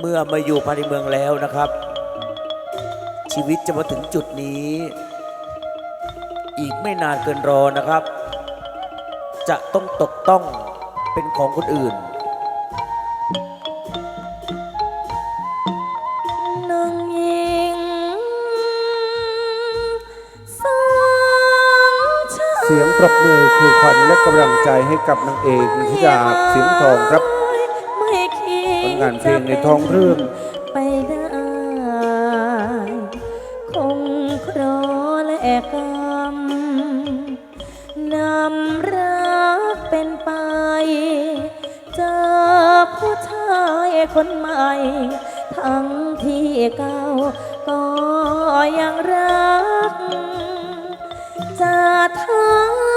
เมื่อมาอยู่ภายในเมืองแล้วนะครับ ชีวิตจะมาถึงจุดนี้ อีกไม่นานเกินรอนะครับ จะต้องตกต้องเป็นของคนอื่นนางหญิงสองชายเสียงปรบมือคือขวัญและกำลังใจให้กับนางเอกนิธิดาเสียงทองครับไม่คิดผล งานเพลงในท้องเรื่อง ไปได้คงครอและกรรมนำรักเป็นไป เจอผู้ชายคนใหม่ ทั้งที่เก่าก็ยังรัก จะทำ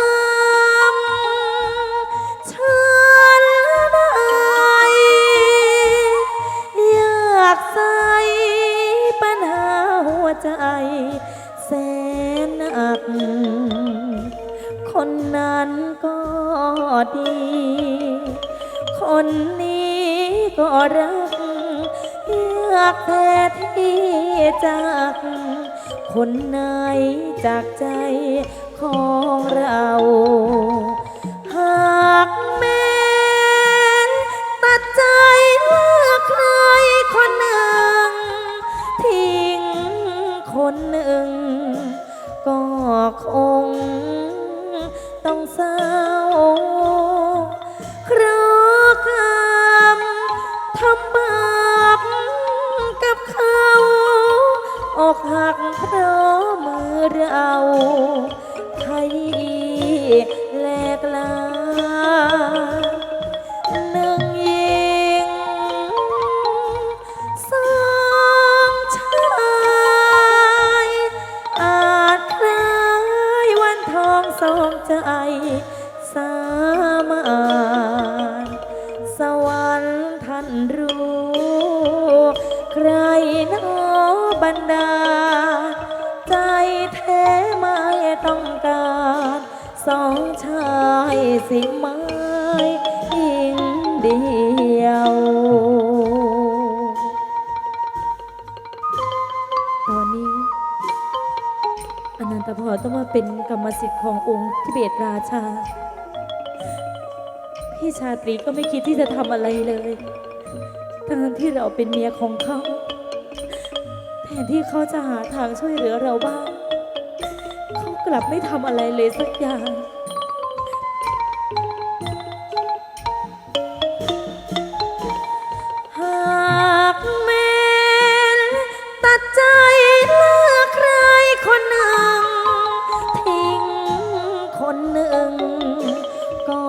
คนนั้นก็ดี คนนี้ก็รักอยากแท้ที่จากคนไหนจากใจของเรา หากแม้ตัดใจเลือกใครคนหนึ่ง ทิ้งคนหนึ่ง ก็คง ต้องเศร้า รู้ ใครนอบันดา ใจแท้ไม่ต้องการสองชายสิไม้หญิงเดียวตอนนี้อนันตพรต้องมาเป็นกรรมสิทธิ์ขององค์ทิเบตราชา พี่ชาตรีก็ไม่คิดที่จะทำอะไรเลย ทั้งที่เราเป็นเมียของเขาแทนที่เขาจะหาทางช่วยเหลือเราบ้าง เขากลับไม่ทำอะไรเลยสักอย่าง หากแม้นตัดใจเลือกใครคนหนึ่ง ทิ้งคนหนึ่ง ก็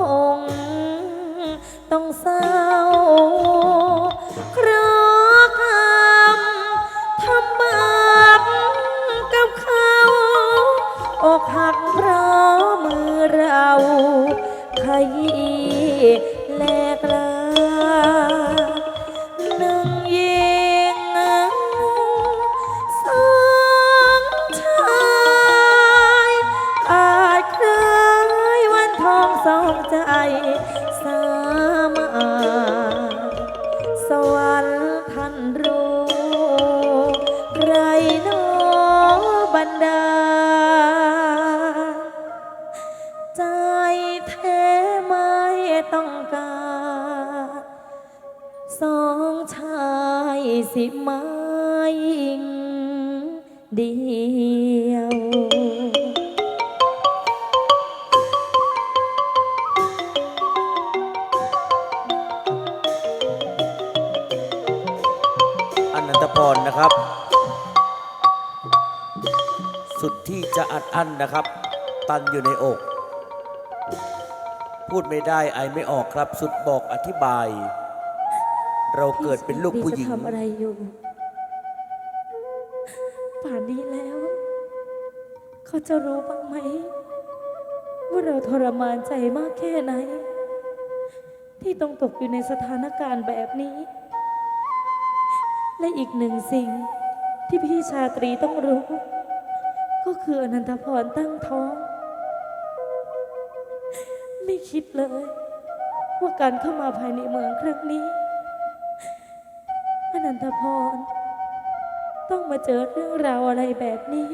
คงต้องเศร้า อกหักเพราะมือเราขยี้แลกลาหนึ่งยิงสองชายอาจคล้ายวันทองสองใจสาม สองชายสิไม้หญิงเดียวอนันตพรนะครับ สุดที่จะอัดอั้นนะครับ ตันอยู่ในอก พูดไม่ได้ไอไม่ออกครับ สุดบอกอธิบาย เราเกิดเป็นลูกผู้หญิง พี่จะทำอะไรอยู่ ป่านนี้แล้ว เขาจะรู้บ้างไหม ว่าเราทรมานใจมากแค่ไหน ที่ต้องตกอยู่ในสถานการณ์แบบนี้ และอีกหนึ่งสิ่งที่พี่ชาตรีต้องรู้ ก็คืออนันทพรตั้งท้อง ไม่คิดเลย ว่าการเข้ามาภายในเมืองครั้งนี้ นันทพร ต้องมาเจอเรื่องราวอะไรแบบนี้